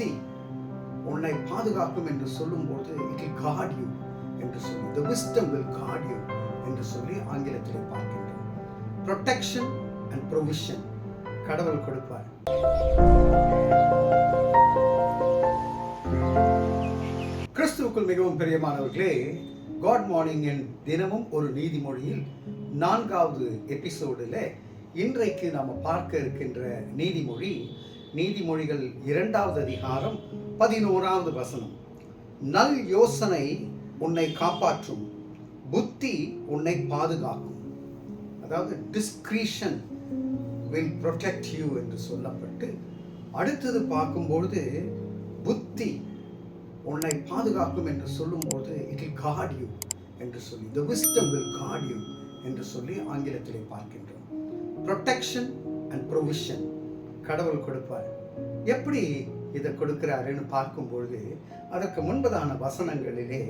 சக்தி உன்னை பாதுகாக்கும் என்று சொல்லும்போது இட் இல் காட் யூ என்று சொல்லி. The wisdom will guide you என்று சொல்லி ஆங்கிலத்தில் பார்க்கின்றோம். ப்ரொடெக்ஷன் அண்ட் ப்ரொவிஷன் கடவுள் கொடுப்பார். கிறிஸ்துவுக்குள் மிகவும் பிரியமானவர்களே காட் மார்னிங் என் தினமும் ஒரு நீதிமொழியில் நான்காவது எபிசோடில் இன்றைக்கு நாம் பார்க்க இருக்கின்ற நீதிமொழி நீதிமொழிகள் இரண்டாவது அதிகாரம் பதினோராவது வசனம். நல் யோசனை உன்னை காப்பாற்றும் புத்தி உன்னை பாதுகாக்கும். அதாவது டிஸ்கிரீஷன் வில் ப்ரொடெக்ட் யூ என்று சொல்லப்பட்டு அடுத்தது பார்க்கும்பொழுது புத்தி உன்னை பாதுகாக்கும் என்று சொல்லும்போது இட் இல் காட் யூ என்று சொல்லி the wisdom will guide you என்று சொல்லி ஆங்கிலத்திலே பார்க்கின்றோம். ப்ரொடெக்ஷன் அண்ட் ப்ரொவிஷன் கடவுள் கொடுப்பார். எப்படி இதை கொடுக்கிறாருன்னு பார்க்கும்பொழுது அதற்கு முன்பதான வசனங்களிலே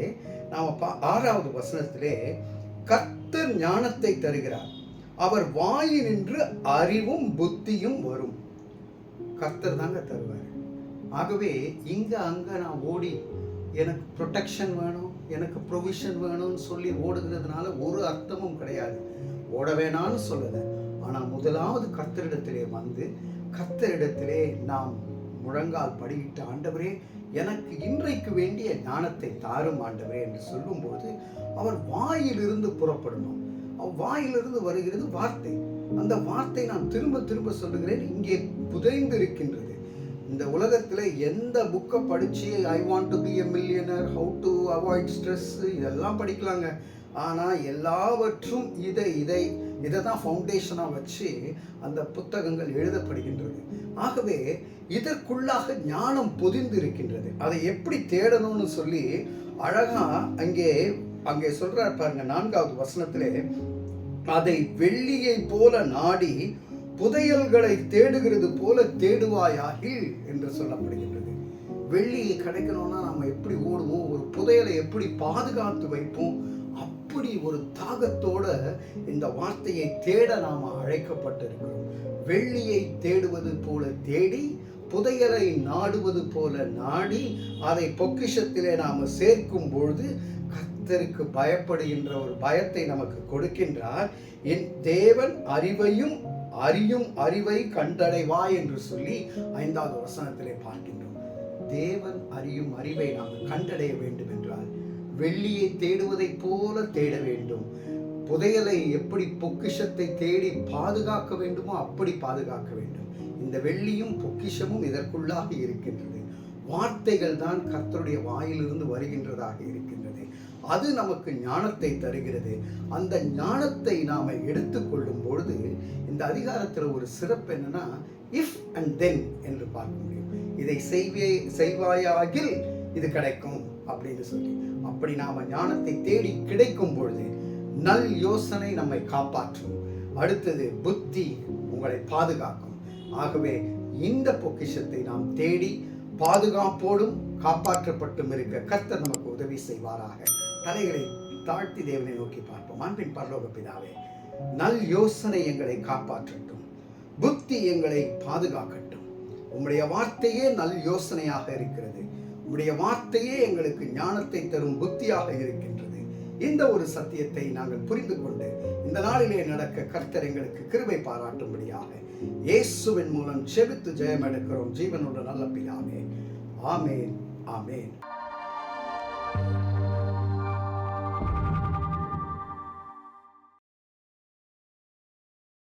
நாம் பா ஆறாவது வசனத்திலே கர்த்தர் ஞானத்தை தருகிறார். அவர் வாயினின்று அறிவும் புத்தியும் வரும். கர்த்தர் தாங்க தருவார். ஆகவே இங்கே அங்கே நான் ஓடி எனக்கு ப்ரொடெக்ஷன் வேணும் எனக்கு ப்ரொவிஷன் வேணும்னு சொல்லி ஓடுகிறதுனால ஒரு அர்த்தமும் கிடையாது. ஓட வேணான்னு சொல்லலை. ஆனால் முதலாவது கர்த்தரிடத்திலே வந்து கத்தரிடத்திலே நாம் முழங்கால் படியிட்ட ஆண்டவரே எனக்கு இன்றைக்கு வேண்டிய ஞானத்தை தாரும் ஆண்டவரே என்று சொல்லும்போது அவர் வாயிலிருந்து புறப்படணும் அவர் வாயிலிருந்து வருகிறது வார்த்தை. அந்த வார்த்தை நான் திரும்ப திரும்ப சொல்லுகிறேன் இங்கே புதைந்து இருக்கின்றது இந்த உலகத்தில் எந்த புக்கை படித்து I want to be a millionaire how to avoid stress இதெல்லாம் படிக்கலாங்க. ஆனால் எல்லாவற்றும் இதை இதை இதை தான் ஃபவுண்டேஷனாக வச்சு அந்த புத்தகங்கள் எழுதப்படுகின்றது. ஆகவே இதற்குள்ளாக ஞானம் பொதிந்து இருக்கின்றது அதை எப்படி தேடணும்னு சொல்லி அழகா அங்கே அங்கே சொல்கிறார் பாருங்க நான்காவது வசனத்திலே அதை வெள்ளியை போல நாடி புதையல்களை தேடுகிறது போல தேடுவாயாகில் என்று சொல்லப்படுகின்றது. வெள்ளியை கிடைக்கணும்னா நம்ம எப்படி ஓடுவோம்? ஒரு புதையலை எப்படி பாதுகாத்து வைப்போம்? ஒரு தாகத்தோட இந்த வார்த்தையை தேட நாம அழைக்கப்பட்டிருக்கிறோம். வெள்ளியை தேடுவது போல தேடி புதையலை நாடுவது போல நாடி அதை பொக்கிஷத்திலே நாம் சேர்க்கும் பொழுது கர்த்தருக்கு பயப்படுகின்ற ஒரு பயத்தை நமக்கு கொடுக்கின்றார். என் தேவன் அறிவையும் அறியும் அறிவை கண்டடைவா என்று சொல்லி ஐந்தாவது வசனத்திலே பார்க்கின்றோம். தேவன் அறியும் அறிவை நாம் கண்டடைய வேண்டும் என்றார் வெள்ளியை தேடுவதைப் போல தேட வேண்டும். புதையலை எப்படி பொக்கிஷத்தை தேடி பாதுகாக்க வேண்டுமோ அப்படி பாதுகாக்க வேண்டும். இந்த வெள்ளியும் பொக்கிஷமும் இதற்குள்ளாக இருக்கின்றது. வார்த்தைகள் தான் கர்த்தருடைய வாயிலிருந்து வருகின்றதாக இருக்கின்றது. அது நமக்கு ஞானத்தை தருகிறது. அந்த ஞானத்தை நாம் எடுத்துக்கொள்ளும் பொழுது இந்த அதிகாரத்தில் ஒரு சிறப்பு என்னன்னா இஃப் அண்ட் தென் என்று பார்க்க முடியும். இதை செய்வே செய்வாயாகில் இது கிடைக்கும். அப்படின்னு சொல்லி. அப்படி நாம் ஞானத்தை தேடி கிடைக்கும் பொழுது நல் யோசனை நம்மை காப்பாற்றும். அடுத்தது புத்தி உங்களை பாதுகாக்கும். ஆகவே இந்த பொக்கிஷத்தை நாம் தேடி பாதுகாப்போடும் காப்பாற்றப்பட்டும் இருக்க கர்த்தர் நமக்கு உதவி செய்வாராக. தலைகளை தாழ்த்தி தேவனை நோக்கி பார்ப்போம். அன்பின் பரலோக பிதாவே நல் யோசனை எங்களை காப்பாற்றட்டும். புத்தி எங்களை பாதுகாக்கட்டும். உம்முடைய வார்த்தையே நல் யோசனையாக இருக்கிறது. உம்முடைய வார்த்தையே எங்களுக்கு ஞானத்தை தரும் புத்தியாக இருக்கின்றது. இந்த ஒரு சத்தியத்தை நாங்கள் புரிந்து கொண்டு இந்த நாளிலே நடக்க கர்த்தர் எங்களுக்கு கிருபை பாராட்டும்படியாக இயேசுவின் மூலம் செபித்து ஜெயம் எடுக்கிறோம். ஜீவனோட நல்ல பிதாவே. ஆமேன் ஆமேன்.